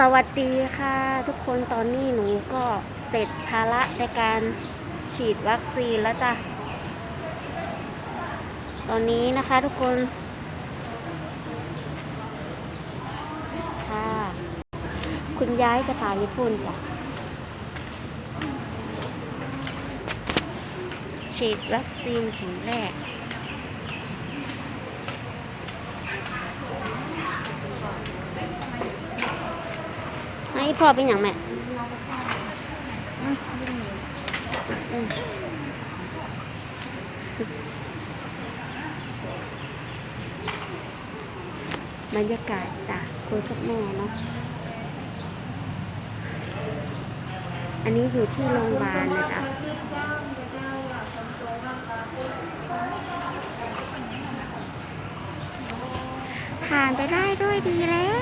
สวัสดีค่ะทุกคนตอนนี้หนูก็เสร็จภาระในการฉีดวัคซีนแล้วจ้ะ ตอนนี้นะคะทุกคนค่ะคุณย้ายสถาญี่ปุ่นจ้ะ ฉีดวัคซีนเข็มแรก ให้พ่อเป็นอย่างแม่บรรยากาศจากคุยกับแม่เนาะ อันนี้อยู่ที่โรงพยาบาลนะจ๊ะผ่านไปได้ด้วยดีแล้ว